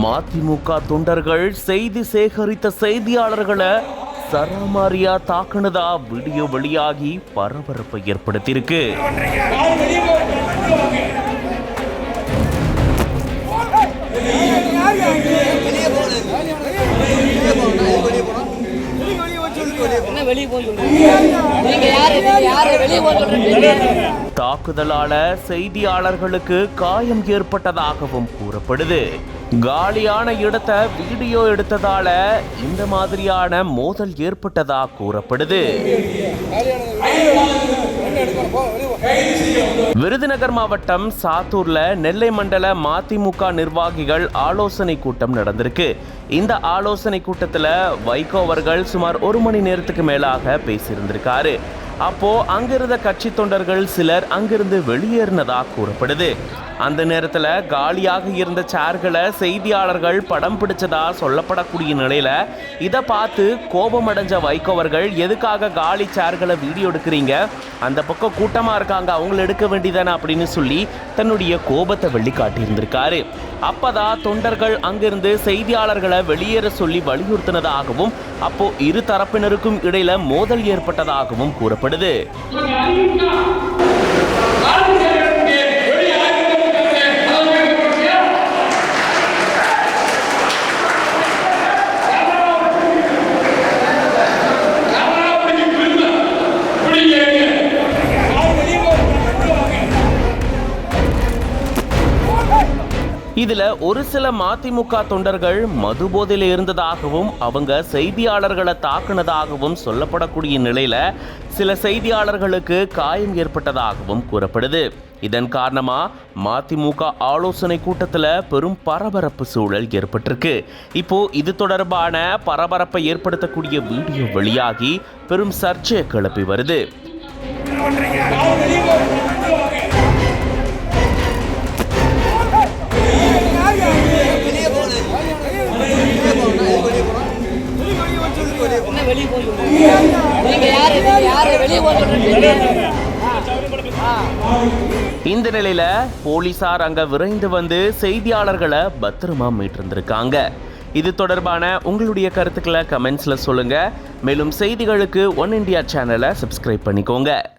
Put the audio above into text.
மதிமுக தொண்டர்கள் செய்தி சேகரித்த செய்தியாளர்களை சரமாரியா தாக்குனதா வீடியோ வெளியாகி பரபரப்பை ஏற்படுத்தியிருக்கு. வெளியே போன தாக்குதலால செய்தியாளர்களுக்கு காயம் ஏற்பட்டதாகவும் கூறப்படுது. காலியான இடத்தை வீடியோ எடுத்ததால இந்த மாதிரியான மோதல் ஏற்பட்டதா கூறப்படுது. விருதுநகர் மாவட்டம் சாத்தூர்ல நெல்லை மண்டல மதிமுக நிர்வாகிகள் ஆலோசனை கூட்டம் நடந்திருக்கு. இந்த ஆலோசனை கூட்டத்துல வைகோ அவர்கள் சுமார் ஒரு மணி நேரத்துக்கு மேலாக பேசியிருந்திருக்காரு. அப்போ அங்கிருந்த கட்சி தொண்டர்கள் சிலர் அங்கிருந்து வெளியேறினதாக கூறப்படுது. அந்த நேரத்தில் காலியாக இருந்த சேர்களை செய்தியாளர்கள் படம் பிடிச்சதா சொல்லப்படக்கூடிய நிலையில் இதை பார்த்து கோபமடைஞ்ச வைகோவர்கள் எதுக்காக காலி சேர்களை வீடியோ எடுக்கிறீங்க? அந்த பக்கம் கூட்டமாக இருக்காங்க அவங்கள எடுக்க வேண்டியதானே? அப்படின்னு சொல்லி தன்னுடைய கோபத்தை வெளிக்காட்டியிருந்திருக்காரு. அப்பதான் தொண்டர்கள் அங்கிருந்து செய்தியாளர்களை வெளியேற சொல்லி வலியுறுத்தினதாகவும் அப்போ இரு தரப்பினருக்கும் இடையில மோதல் ஏற்பட்டதாகவும் கூறப்படுது. இதுல ஒரு சில மதிமுக தொண்டர்கள் மது போதையில் இருந்ததாகவும் அவங்க செய்தியாளர்களை தாக்குனதாகவும் சொல்லப்படக்கூடிய நிலையில சில செய்தியாளர்களுக்கு காயம் ஏற்பட்டதாகவும் கூறப்படுது. இதன் காரணமா மதிமுக ஆலோசனை கூட்டத்தில் பெரும் பரபரப்பு சூழல் ஏற்பட்டிருக்கு. இப்போ இது தொடர்பான பரபரப்பை ஏற்படுத்தக்கூடிய வீடியோ வெளியாகி பெரும் சர்ச்சையை கிளப்பி வருது. இந்த நிலையில போலீசார் அங்க விரைந்து வந்து செய்தியாளர்களை பத்திரமா மீட்டிருந்திருக்காங்க. இது தொடர்பான உங்களுடைய கருத்துக்களை கமெண்ட்ஸ்ல சொல்லுங்க. மேலும் செய்திகளுக்கு ஒன் இண்டியா சேனலை சப்ஸ்கிரைப் பண்ணிக்கோங்க.